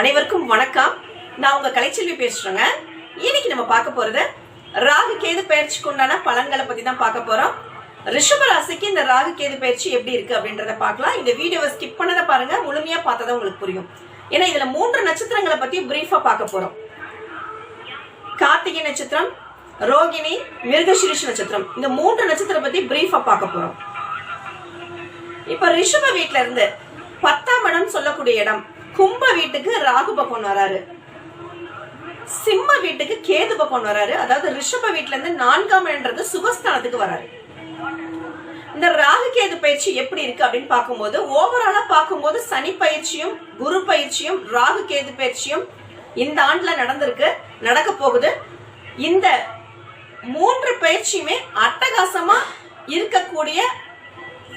அனைவருக்கும் வணக்கம். நான் உங்க கலைச்செல்வி பேசுறேங்க. இன்னைக்கு நம்ம பார்க்க போறது ராகு கேது பயிற்சிக்கு உண்டான பலன்களை பத்தி தான் பார்க்க போறோம். ரிஷப ராசிக்கு இந்த ராகு கேது பயிற்சி எப்படி இருக்கு அப்படின்றத பார்க்கலாம். இந்த வீடியோவை ஸ்கிப் பண்ணதை பாருங்க. முழுமையா பார்த்ததா உங்களுக்கு புரியும். ஏன்னா இதுல மூன்று நட்சத்திரங்களை பத்தி பிரீஃபா பார்க்க போறோம். கார்த்திகை நட்சத்திரம் ரோகிணி மிருகசிரிஷ நட்சத்திரம். இந்த மூன்று நட்சத்திரம் பத்தி பிரீஃபா பார்க்க போறோம். இப்ப ரிஷப வீட்ல இருந்து பத்தாம் இடம் சொல்லக்கூடிய இடம். கும்ப வீட்டுக்கு ராகு பகவான் வராரு. சிம்ம வீட்டுக்கு கேது பகவான் வராரு. அதாவது ரிஷப வீட்டுல இருந்து நான்காம் இடன்றது சுகஸ்தானத்துக்கு வராரு. இந்த ராகு கேது பயிற்சி எப்படி இருக்கு அப்படின்னு பார்க்கும்போது ஓவராலா பார்க்கும்போது சனி பயிற்சியும் குரு பயிற்சியும் ராகு கேது பயிற்சியும் இந்த ஆண்டுல நடந்திருக்கு நடக்க போகுது. இந்த மூன்று பயிற்சியுமே அட்டகாசமா இருக்கக்கூடிய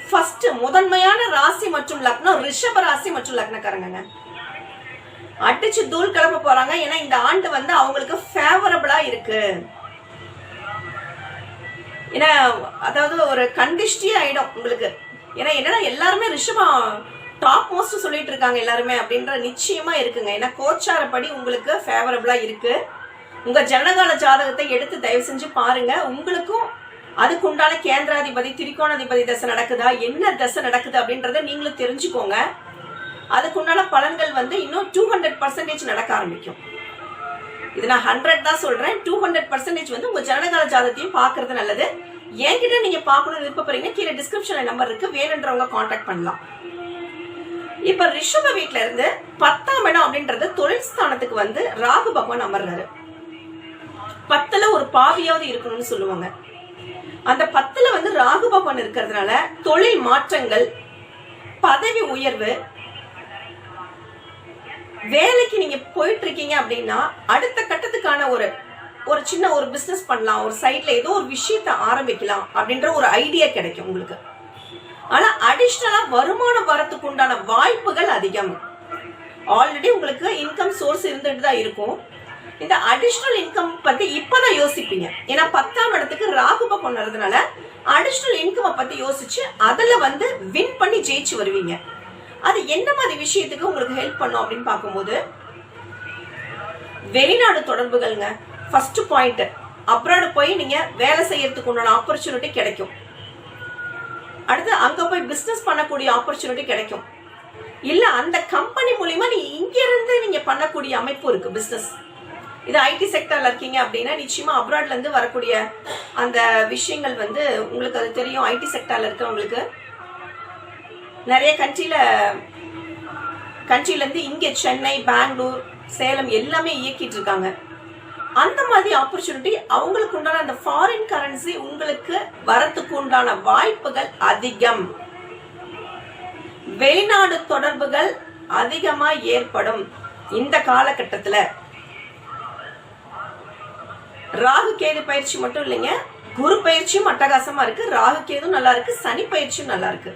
ஃபர்ஸ்ட் முதன்மையான ராசி மற்றும் லக்னம் ரிஷப ராசி மற்றும் லக்னக்காரங்க அடிச்சு தூள் கிளம்ப போறாங்க. ஏன்னா இந்த ஆண்டு வந்து அவங்களுக்கு ஃபேவரபிளா இருக்கு. ஏன்னா அதாவது ஒரு கண்டிஷ்டி ஆயிடும் உங்களுக்கு. ஏன்னா என்னன்னா எல்லாருமே ரிஷபம் டாப் மோஸ்ட் சொல்லிட்டு இருக்காங்க எல்லாருமே அப்படின்ற நிச்சயமா இருக்குங்க. ஏன்னா கோச்சாரப்படி உங்களுக்கு ஃபேவரபிளா இருக்கு. உங்க ஜனகால ஜாதகத்தை எடுத்து தயவு செஞ்சு பாருங்க. உங்களுக்கும் அதுக்கு உண்டான கேந்திராதிபதி திரிகோணாதிபதி தசை நடக்குதா? என்ன தசை நடக்குது அப்படின்றத நீங்களும் தெரிஞ்சுக்கோங்க. அதுக்குண்டான பலன்கள் வந்து இன்னும் டூ ஹண்ட்ரட் பர்சன்டேஜ் நடக்க ஆரம்பிக்கும். இது நான் ஹண்ட்ரட் தான் சொல்றேன். டூ ஹண்ட்ரட் பர்சன்டேஜ் வந்து உங்க ஜனகால ஜாதத்தையும் பாக்குறது நல்லது. என்கிட்ட நீங்க பாக்கணும்னு விருப்பப்படுறீங்க கீழே டிஸ்கிரிப்ஷன்ல நம்பர் இருக்கு. வேணுன்றவங்க காண்டாக்ட் பண்ணலாம். இப்ப ரிஷப வீட்ல இருந்து பத்தாம் இடம் அப்படின்றது தொழில் ஸ்தானத்துக்கு வந்து ராகு பகவான் அமர்றாரு. பத்துல ஒரு பாவியாவது இருக்கணும்னு சொல்லுவாங்க. அந்த பத்துல வந்து ராகு பகவான் இருக்கிறதுனால தொழில் மாற்றங்கள் பதவி உயர்வு வேலைக்கு நீங்க போயிட்டு இருக்கீங்க அப்படின்னா அடுத்த கட்டத்துக்கான ஒரு ஒரு சின்ன ஒரு பிசினஸ் பண்ணலாம் ஒரு சைட்ல ஏதோ ஒரு விஷயத்த ஆரம்பிக்கலாம் அப்படின்ற ஒரு ஐடியா கிடைக்கும் உங்களுக்கு. ஆனா அடிஷ்னலா வருமானம் வரத்துக்கு உண்டான வாய்ப்புகள் அதிகம். ஆல்ரெடி உங்களுக்கு இன்கம் சோர்ஸ் இருந்துட்டு தான் இருக்கும். இந்த அடிஷ்னல் இன்கம் பத்தி இப்பதான் யோசிப்பீங்க. ஏன்னா பத்தாம் இடத்துக்கு ராகு பக்கம் அடிஷ்னல் இன்கம் பத்தி யோசிச்சு அதுல வந்து வின் பண்ணி ஜெயிச்சு வருவீங்க. அது என்ன மாதிரி விஷயத்துக்கு உங்களுக்கு ஹெல்ப் பண்ணும் அப்படின்னு பார்க்கும்போது வெளிநாடு தொடர்புகள்ங்க. ஃபர்ஸ்ட் பாயிண்ட் அப்ராடு போய் நீங்க வேலை செய்யறதுக்கு உண்டான ஆப்பர்ச்சுனிட்டி கிடைக்கும். அடுத்து அங்க போய் பிசினஸ் பண்ணக்கூடிய ஆப்பர்ச்சுனிட்டி கிடைக்கும். இல்ல அந்த கம்பெனி மூலியமா நீ இங்க இருந்து நீங்க பண்ணக்கூடிய அமைப்பு இருக்கு பிசினஸ் இது ஐடி செக்டர்ல இருக்கீங்க அப்படின்னா நிச்சயமா அப்ராட்ல இருந்து வரக்கூடிய அந்த விஷயங்கள் வந்து உங்களுக்கு அது தெரியும். ஐடி செக்டர்ல இருக்கிறவங்களுக்கு நிறைய கண்ட்ரியில் கண்ட்ரிலேருந்து இங்கே சென்னை பெங்களூர் சேலம் எல்லாமே இயக்கிட்டு இருக்காங்க. அந்த மாதிரி ஆப்பர்ச்சுனிட்டி அவங்களுக்கு உண்டான அந்த ஃபாரின் கரன்சி உங்களுக்கு வரத்துக்கு உண்டான வாய்ப்புகள் அதிகம். வெளிநாடு தொடர்புகள் அதிகமா ஏற்படும் இந்த காலகட்டத்தில். ராகு கேது பயிற்சி மட்டும் இல்லைங்க குரு பயிற்சியும் அட்டகாசமா இருக்கு. ராகு கேதும் நல்லா இருக்கு சனி பயிற்சியும் நல்லா இருக்கு.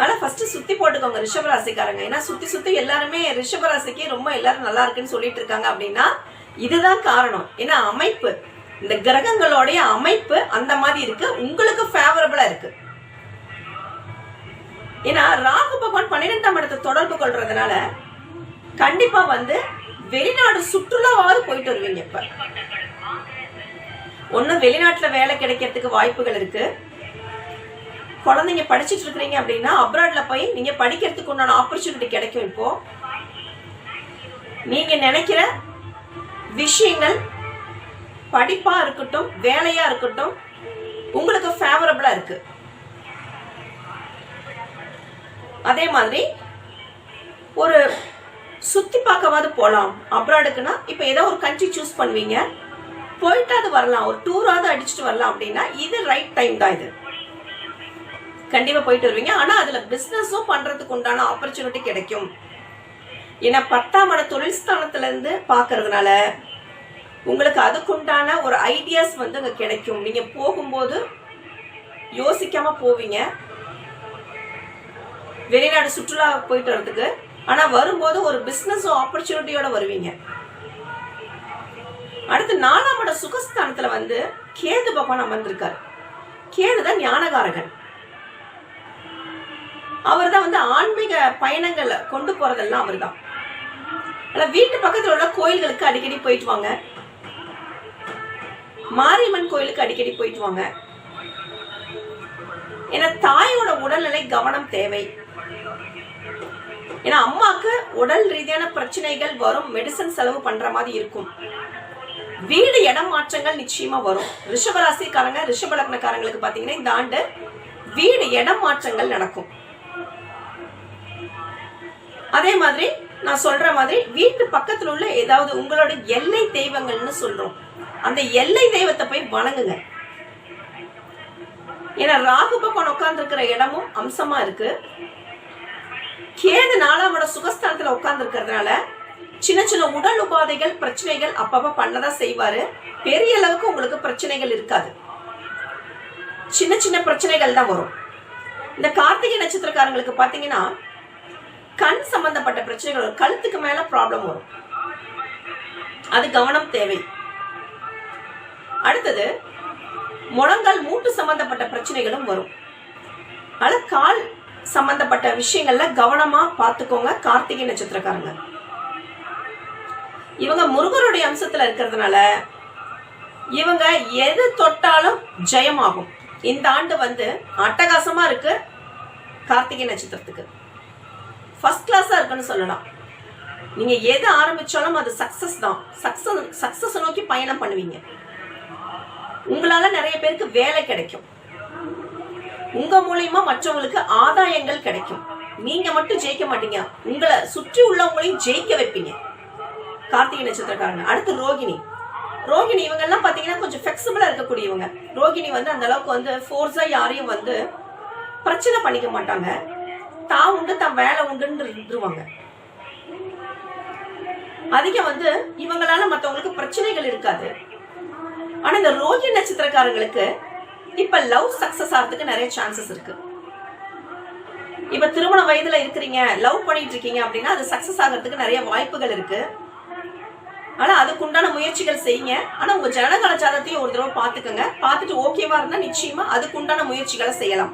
ஆனா ஃபர்ஸ்ட் சுத்தி போட்டுக்கோங்க ரிஷபராசிக்காரங்க. ஏன்னா சுத்தி சுத்தி எல்லாருமே ரிஷபராசிக்கு ரொம்ப எல்லாரும் நல்லா இருக்குன்னு சொல்லிட்டு இருக்காங்க அப்படின்னா இதுதான் காரணம். ஏன்னா அமைப்பு. இந்த கிரகங்களுடைய அமைப்பு அந்த மாதிரி இருக்கு. உங்களுக்கு ஃபேவரபிளா இருக்கு. ஏன்னா ராகு பகவான் பன்னிரெண்டாம் இடத்தை தொடர்பு கொள்றதுனால கண்டிப்பா வந்து வெளிநாடு சுற்றுலாவாவது போயிட்டு வருவீங்க இப்ப. ஒன்னும் வெளிநாட்டுல வேலை கிடைக்கிறதுக்கு வாய்ப்புகள் இருக்கு. குழந்தைங்க படிச்சிட்டு இருக்கிறீங்க அப்படின்னா அப்ராட்ல போய் நீங்க படிக்கிறதுக்கு உண்டான ஆப்பர்ச்சுனிட்டி கிடைக்கும் இப்போ. நீங்க நினைக்கிற விஷயங்கள் படிப்பா இருக்கட்டும் வேலையா இருக்கட்டும் உங்களுக்கு ஃபேவரபிளா இருக்கு. அதே மாதிரி ஒரு சுத்தி பார்க்கவாது போகலாம் அப்ராடுக்குன்னா இப்போ ஏதோ ஒரு கண்ட்ரி சூஸ் பண்ணுவீங்க. போயிட்டாவது வரலாம். ஒரு டூராவது அடிச்சுட்டு வரலாம் அப்படின்னா இது ரைட் டைம் தான் இது. கண்டிப்பா போயிட்டு வருவீங்க. ஆனா அதுல பிசினஸும் பண்றதுக்கு உண்டான ஆப்பர்ச்சுனிட்டி கிடைக்கும். ஏன்னா பத்தாம் இட தொழில் ஸ்தானத்துல இருந்து பாக்குறதுனால உங்களுக்கு அதுக்குண்டான ஒரு ஐடியாஸ் வந்து அங்க கிடைக்கும். நீங்க போகும்போது யோசிக்காம போவீங்க. வெளிநாடு சுற்றுலா போயிட்டு வர்றதுக்கு. ஆனா வரும்போது ஒரு பிசினஸ் ஆப்பர்ச்சுனிட்டியோட வருவீங்க. அடுத்து நாலாம் இட சுகஸ்தானத்துல வந்து கேது பகவான் அமர்ந்திருக்காரு. கேது தான் ஞானகாரகன். அவர் தான் வந்து ஆன்மீக பயணங்களை கொண்டு போறதெல்லாம் அவர் தான் ஆனால் வீட்டு பக்கத்தில் உள்ள கோயில்களுக்கு அடிக்கடி போயிட்டு வாங்க. மாரியம்மன் கோயிலுக்கு அடிக்கடி போயிட்டு வாங்க. ஏன்னா தாயோட உடல்நிலை கவனம் தேவை. ஏன்னா அம்மாக்கு உடல் ரீதியான பிரச்சனைகள் வரும் மெடிசன் செலவு பண்ற மாதிரி இருக்கும். வீடு இடம் மாற்றங்கள் நிச்சயமா வரும். ரிஷபராசிக்காரங்க ரிஷபலக்னக்காரங்களுக்கு பாத்தீங்கன்னா இந்த ஆண்டு வீடு இடம் மாற்றங்கள் நடக்கும். அதே மாதிரி நான் சொல்ற மாதிரி வீட்டு பக்கத்துல உள்ள ஏதாவது உங்களோட எல்லை தெய்வங்கள்னு சொல்றோம். அந்த எல்லை தெய்வத்தை போய் வணங்குங்க. ஏன்னா ராகு பக்கம் உட்கார்ந்து இருக்கிற இடமும் அம்சமா இருக்கு. கேது நாலாவோட சுகஸ்தானத்துல உட்கார்ந்து இருக்கிறதுனால சின்ன சின்ன உடல் உபாதைகள் பிரச்சனைகள் அப்பப்ப பண்ணதான் செய்வாரு. பெரிய அளவுக்கு உங்களுக்கு பிரச்சனைகள் இருக்காது. சின்ன சின்ன பிரச்சனைகள் தான் வரும். இந்த கார்த்திகை நட்சத்திரக்காரங்களுக்கு பாத்தீங்கன்னா கண் சம்பந்தப்பட்ட பிரச்சனைகள் வரும். கழுத்துக்கு மேல ப்ராப்ளம் வரும். அது கவனம் தேவை. அடுத்தது முழங்கால் மூட்டு சம்பந்தப்பட்ட பிரச்சனைகளும் வரும். ஆனா கால் சம்பந்தப்பட்ட விஷயங்கள்ல கவனமா பார்த்துக்கோங்க கார்த்திகை நட்சத்திரக்காரங்க. இவங்க முருகருடைய அம்சத்துல இருக்கிறதுனால இவங்க எது தொட்டாலும் ஜெயமாகும். இந்த ஆண்டு வந்து அட்டகாசமா இருக்கு கார்த்திகை நட்சத்திரத்துக்கு. ஃபர்ஸ்ட் கிளாஸாக இருக்குன்னு சொல்லலாம். நீங்கள் எது ஆரம்பிச்சாலும் அது சக்ஸஸ் தான். சக்ஸஸ் சக்ஸஸை நோக்கி பயணம் பண்ணுவீங்க. உங்களால் நிறைய பேருக்கு வேலை கிடைக்கும். உங்கள் மூலயமா மற்றவங்களுக்கு ஆதாயங்கள் கிடைக்கும். நீங்கள் மட்டும் ஜெயிக்க மாட்டீங்க. உங்களை சுற்றி உள்ளவங்களையும் ஜெயிக்க வைப்பீங்க. கார்த்திகை நட்சத்திரக்காரங்க அடுத்து ரோகிணி. ரோகிணி இவங்கெல்லாம் பார்த்தீங்கன்னா கொஞ்சம் ஃபிளெக்சிபிளா இருக்கக்கூடியவங்க. ரோகிணி வந்து அந்த அளவுக்கு வந்து ஃபோர்ஸாக யாரையும் வந்து பிரச்சனை பண்ணிக்க மாட்டாங்க. தான் உண்டு தான் வேலை உண்டுன்னு இருந்துருவாங்க. அதிகம் வந்து இவங்களால மத்தவங்களுக்கு பிரச்சனைகள் இருக்காது. ஆனா இந்த ரோஹி நட்சத்திரக்காரங்களுக்கு இப்ப லவ் சக்சஸ் ஆகிறதுக்கு நிறைய சான்சஸ் இருக்கு. இப்ப திருமண வயதுல இருக்கிறீங்க லவ் பண்ணிட்டு இருக்கீங்க அப்படின்னா அது சக்சஸ் ஆகிறதுக்கு நிறைய வாய்ப்புகள் இருக்கு. ஆனா அதுக்குண்டான முயற்சிகள் செய்யுங்க. ஆனா உங்க ஜனகால ஜாதத்தையும் ஒரு தடவை பாத்துக்கோங்க பார்த்துட்டு ஓகேவா இருந்தா நிச்சயமா அதுக்குண்டான முயற்சிகளை செய்யலாம்.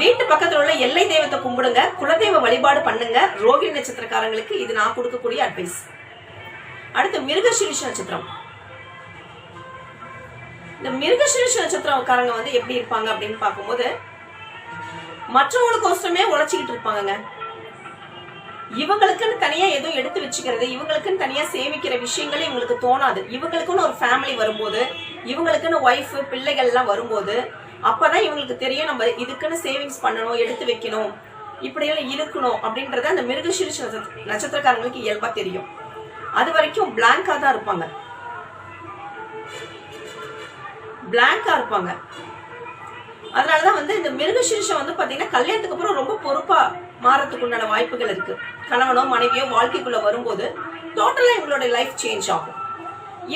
வீட்டு பக்கத்துல உள்ள எல்லை தெய்வத்தை கும்பிடுங்க குலதெய்வ வழிபாடு பண்ணுங்க ரோகிணி நட்சத்திரக்காரங்களுக்கு இது நான் கொடுக்கக்கூடிய அட்வைஸ் அடுத்து மிருகசிரிஷ நட்சத்திரம். இந்த மிருகசிரிஷ நட்சத்திரக்காரங்க வந்து எப்படி இருப்பாங்க அப்படின்னு பார்க்கும்போது மற்றவங்களுக்கோசரமே உழைச்சிக்கிட்டு இருப்பாங்க இவங்களுக்குன்னு தனியா எதுவும் எடுத்து வச்சுக்கிறது இவங்களுக்குன்னு தனியா சேமிக்கிற விஷயங்களே இவங்களுக்கு தோணாது. இவங்களுக்குன்னு ஒரு ஃபேமிலி வரும்போது இவங்களுக்குன்னு ஒய்ஃப் பிள்ளைகள் எல்லாம் வரும்போது அப்பதான் இவங்களுக்கு தெரியும் நம்ம இதுக்குன்னு சேவிங்ஸ் பண்ணணும் எடுத்து வைக்கணும் இப்படியெல்லாம் இருக்கணும் அப்படின்றத அந்த மிருகசீரிஷ நட்சத்திரக்காரங்களுக்கு இயல்பா தெரியும். அது வரைக்கும் பிளாங்கா தான் இருப்பாங்க. பிளாங்கா இருப்பாங்க. அதனாலதான் வந்து இந்த மிருகசீரிஷம் வந்து பாத்தீங்கன்னா கல்யாணத்துக்கு அப்புறம் ரொம்ப பொறுப்பா மாறத்துக்கு உண்டான வாய்ப்புகள் இருக்கு. கணவனோ மனைவியோ வாழ்க்கைக்குள்ள வரும்போது டோட்டலா இவங்களோட லைஃப் சேஞ்ச் ஆகும்.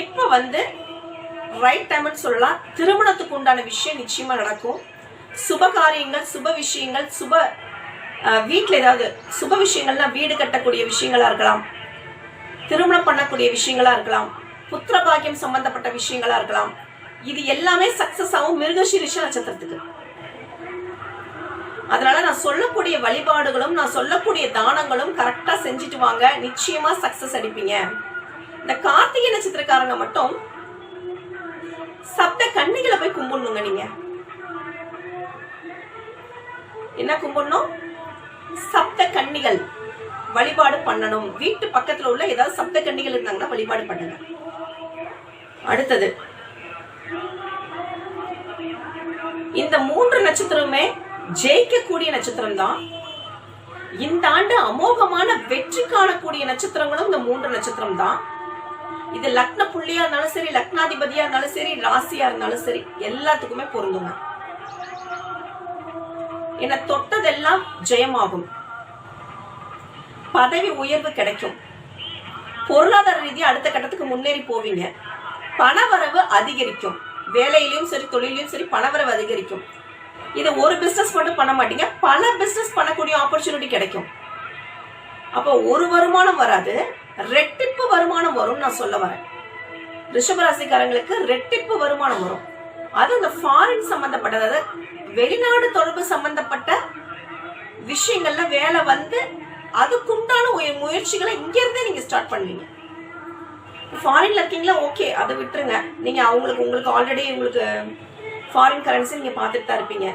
இப்ப வந்து ரைட் டைம்னு சொல்லலாம். திருமணத்துக்கு உண்டான விஷயம் நிச்சயமா நடக்கும். சுப காரியங்கள் சுப விஷயங்கள் சுப வீட்டில் ஏதாவது சுப விஷயங்கள்னா வீடு கட்டக்கூடிய விஷயங்களா இருக்கலாம். திருமணம் பண்ணக்கூடிய விஷயங்களா இருக்கலாம். புத்திர பாக்கியம் சம்பந்தப்பட்ட விஷயங்களா இருக்கலாம். இது எல்லாமே சக்சஸ் ஆகும் மிருகசீரிஷ நட்சத்திரத்துக்கு. அதனால நான் சொல்லக்கூடிய வழிபாடுகளும் நான் சொல்லக்கூடிய தானங்களும் கரெக்டா செஞ்சுட்டு வாங்க. நிச்சயமா சக்சஸ் அடிப்பீங்க. இந்த கார்த்திகை நட்சத்திரக்காரங்க மட்டும் சப்த கன்னிகளை போய் கும்பிடணுங்க நீங்க. என்ன கும்பிடணும்? சப்த கன்னிகள் வழிபாடு பண்ணணும். வீட்டு பக்கத்துல உள்ள ஏதாவது சப்த கன்னிகள் இருந்தாங்கன்னா வழிபாடு பண்ணுங்க. அடுத்தது இந்த மூன்று நட்சத்திரமே ஜெயிக்கக்கூடிய நட்சத்திரம் தான் இந்த ஆண்டு அமோகமான வெற்றி காணக்கூடிய நட்சத்திரங்களும் இந்த மூன்று நட்சத்திரம் தான் இது லக்ன புள்ளியா இருந்தாலும் சரி லக்னாதிபதியா இருந்தாலும் சரி ராசியா இருந்தாலும் சரி எல்லாத்துக்குமே பொருந்துங்க. என்ன தொட்டதெல்லாம் ஜெயமாகும். பதவி உயர்வு கிடைக்கும். பொருளாதார ரீதியா அடுத்த கட்டத்துக்கு முன்னேறி போவீங்க. பணவரவு அதிகரிக்கும். வேலையிலயும் சரி தொழிலையும் சரி பணவரவு அதிகரிக்கும். இது ஒரு பிசினஸ் மட்டும் பண்ண மாட்டீங்க. பல பிசினஸ் பண்ணக்கூடிய ஆப்பர்ச்சுனிட்டி கிடைக்கும். அப்போ ஒரு வருமானம் வராது. ரெட்டிப்பு வருமானம் வரும்னு நான் சொல்ல வரேன். ரிஷபராசிக்காரங்களுக்கு ரெட்டிப்பு வருமானம் வரும். அது அந்த ஃபாரின் சம்பந்தப்பட்டது அதாவது வெளிநாடு தொடர்பு சம்பந்தப்பட்ட விஷயங்கள்ல வேலை வந்து அதுக்குண்டான முயற்சிகளை இங்க இருந்தே நீங்க ஸ்டார்ட் பண்ணுவீங்க. ஃபாரின்ல இருக்கீங்களா? ஓகே அதை விட்டுருங்க. நீங்க அவங்களுக்கு உங்களுக்கு ஆல்ரெடி உங்களுக்கு ஃபாரின் கரன்சி நீங்க பார்த்துட்டு தான் இருப்பீங்க.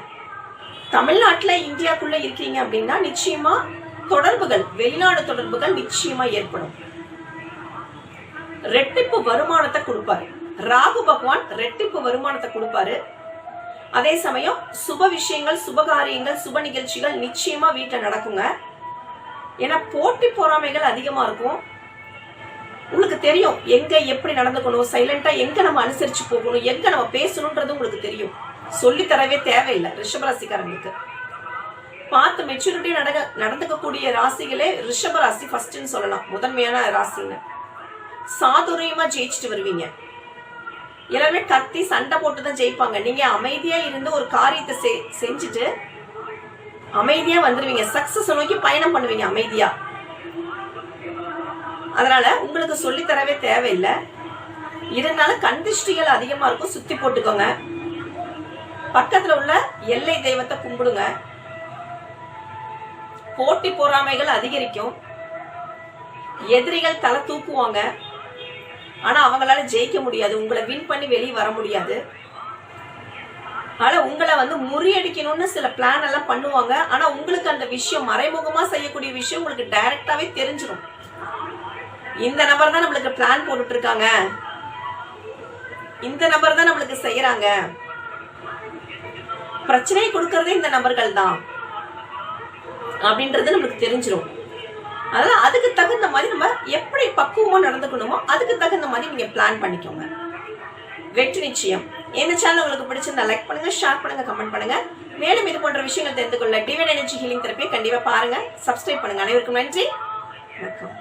தமிழ்நாட்டுல இந்தியாக்குள்ள இருக்கீங்க அப்படின்னா நிச்சயமா தொடர்புகள் வெளிநாடு தொடர்புகள் நிச்சயமா ஏற்படும். ரெட்டிப்பு வருமானத்தை கொடுப்பாரு. ராகு பகவான் ரெட்டிப்பு வருமானத்தை கொடுப்பாரு. அதே சமயம் சுப விஷயங்கள் சுபகாரியங்கள் சுப நிகழ்ச்சிகள் நிச்சயமா வீட்டில் நடக்குங்க. ஏன்னா போட்டி பொறாமைகள் அதிகமா இருக்கும். உங்களுக்கு தெரியும் எங்க எப்படி நடந்துக்கணும் சைலண்டா எங்க நம்ம அனுசரிச்சு போகணும் எங்க நம்ம பேசணும்ன்றது உங்களுக்கு தெரியும். சொல்லி தரவே தேவையில்லை ரிஷபராசிக்காரங்களுக்கு. பார்த்து மெச்சூரிட்டி நடக்க நடந்துக்கக்கூடிய ராசிகளே ரிஷபராசி ஃபர்ஸ்ட்னு சொல்லலாம். முதன்மையான ராசின்னு. சாதுரியமா ஜெயிச்சுட்டு வருவீங்க. எல்லாருமே கத்தி சண்டை போட்டு தான் ஜெயிப்பாங்க. நீங்க அமைதியா இருந்து ஒரு காரியத்தை செ- செஞ்சுட்டு அமைதியா வந்துருவீங்க. சக்சஸ் நோக்கி பயணம் பண்ணுவீங்க அமைதியா. அதனால உங்களுக்கு சொல்லித் தரவே தேவையில்லை. இருந்தாலும் கண்டிஷ்டிகள் அதிகமா இருக்கும். சுத்தி போட்டுக்கோங்க. பக்கத்துல உள்ள எல்லை தெய்வத்தை கும்பிடுங்க. போட்டி பொறாமைகள் அதிகரிக்கும். எதிரிகள் தலை தூக்குவாங்க. ஆனா அவங்களால ஜெயிக்க முடியாது. உங்களை வின் பண்ணி வெளியே வர முடியாது. ஆனா உங்களை வந்து முறியடிக்கணும்னு சில பிளான் எல்லாம் பண்ணுவாங்க. ஆனா உங்களுக்கு அந்த விஷயம் மறைமுகமா செய்யக்கூடிய விஷயம் உங்களுக்கு டைரக்டாவே தெரிஞ்சிடும் இந்த நபர் தான் நம்மளுக்கு பிளான் போட்டுட்டு இருக்காங்க இந்த நபர் தான் நம்மளுக்கு செய்யறாங்க பிரச்சனையை கொடுக்கறதே இந்த நபர்கள் தான். அப்படின்றது நம்மளுக்கு தெரிஞ்சிடும் அதனால அதுக்கு தகுந்த மாதிரி நம்ம எப்படி பக்குவமா நடந்துக்கணுமோ அதுக்கு தகுந்த மாதிரி நீங்க பிளான் பண்ணிக்கோங்க. வெற்றி நிச்சயம். இந்த சேனல் உங்களுக்கு பிடிச்சிருந்தா லைக் பண்ணுங்க ஷேர் பண்ணுங்க கமெண்ட் பண்ணுங்க. மேலும் இது போன்ற விஷயங்கள் தெரிந்து கொள்ள டிவைட் எனர்ஜி ஹீலிங் தெரப்பியை கண்டிப்பா பாருங்க. சப்ஸ்கிரைப் பண்ணுங்க. அனைவருக்கும் நன்றி. வணக்கம்.